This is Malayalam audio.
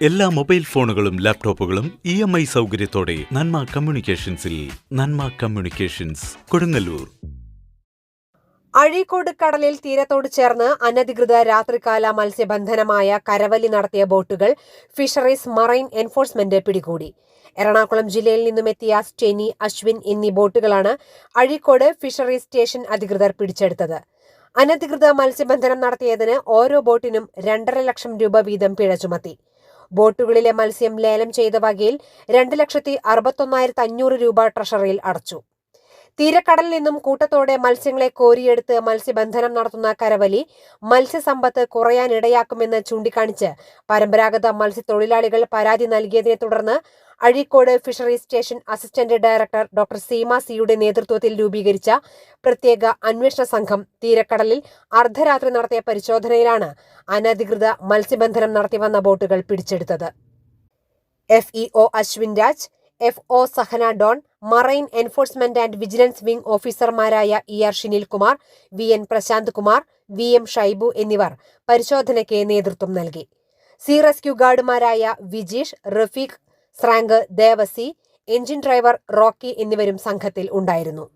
എല്ലാ മൊബൈൽ ഫോണുകളും ലാപ്ടോപ്പുകളും ഇ എം ഐ സൗകര്യത്തോടെ നന്മ കമ്മ്യൂണിക്കേഷൻസിൽ നന്മ കമ്മ്യൂണിക്കേഷൻസ് കൊടുങ്ങല്ലൂർ. അഴീക്കോട് കടലിൽ തീരത്തോട് ചേർന്ന് അനധികൃത രാത്രികാല മത്സ്യബന്ധനമായ കരവലി നടത്തിയ ബോട്ടുകൾ ഫിഷറീസ് മറൈൻ എൻഫോഴ്സ്മെന്റ് പിടികൂടി. എറണാകുളം ജില്ലയിൽ നിന്നുമെത്തിയ സ്റ്റെനി അശ്വിൻ എന്നീ ബോട്ടുകളാണ് അഴീക്കോട് ഫിഷറീസ് സ്റ്റേഷൻ അധികൃതർ പിടിച്ചെടുത്തത്. അനധികൃത മത്സ്യബന്ധനം നടത്തിയതിന് ഓരോ ബോട്ടിനും രണ്ടര ലക്ഷം രൂപ വീതം പിഴ ചുമത്തി. ബോട്ടുകളിലെ മത്സ്യം ലേലം ചെയ്ത വകയിൽ രണ്ട് ലക്ഷത്തി അറുപത്തൊന്നായിരത്തി അഞ്ഞൂറ് രൂപ ട്രഷറിയിൽ അടച്ചു. തീരക്കടലിൽ നിന്നും കൂട്ടത്തോടെ മത്സ്യങ്ങളെ കോരിയെടുത്ത് മത്സ്യബന്ധനം നടത്തുന്ന കരവലി മത്സ്യസമ്പത്ത് കുറയാനിടയാക്കുമെന്ന് ചൂണ്ടിക്കാണിച്ച് പരമ്പരാഗത മത്സ്യത്തൊഴിലാളികൾ പരാതി നൽകിയതിനെ തുടർന്ന് Azhikode fisheries station assistant director doctor Seema സിയുടെ നേതൃത്വത്തിൽ രൂപീകരിച്ച പ്രത്യേക അന്വേഷണ സംഘം തീരക്കടലിൽ അർദ്ധരാത്രി നടത്തിയ പരിശോധനയിലാണ് അനധികൃത മത്സ്യബന്ധനം നടത്തി വന്ന ബോട്ടുകൾ പിടിച്ചെടുത്തത്. F EO Ashwin Raj F O Sahana Don marine enforcement and vigilance wing ഓഫീസർമാരായ E R Shinilkumar V N Prashanth Kumar V M Shaibu എന്നിവർ പരിശോധനയ്ക്ക് നേതൃത്വം നൽകി. സി റെസ്ക്യൂ ഗാർഡുമാരായ വിജീഷ് റഫീഖ് സ്രാങ്ക് ദേവസി എഞ്ചിൻ ഡ്രൈവർ റോക്കി എന്നിവരും സംഘത്തിൽ ഉണ്ടായിരുന്നു.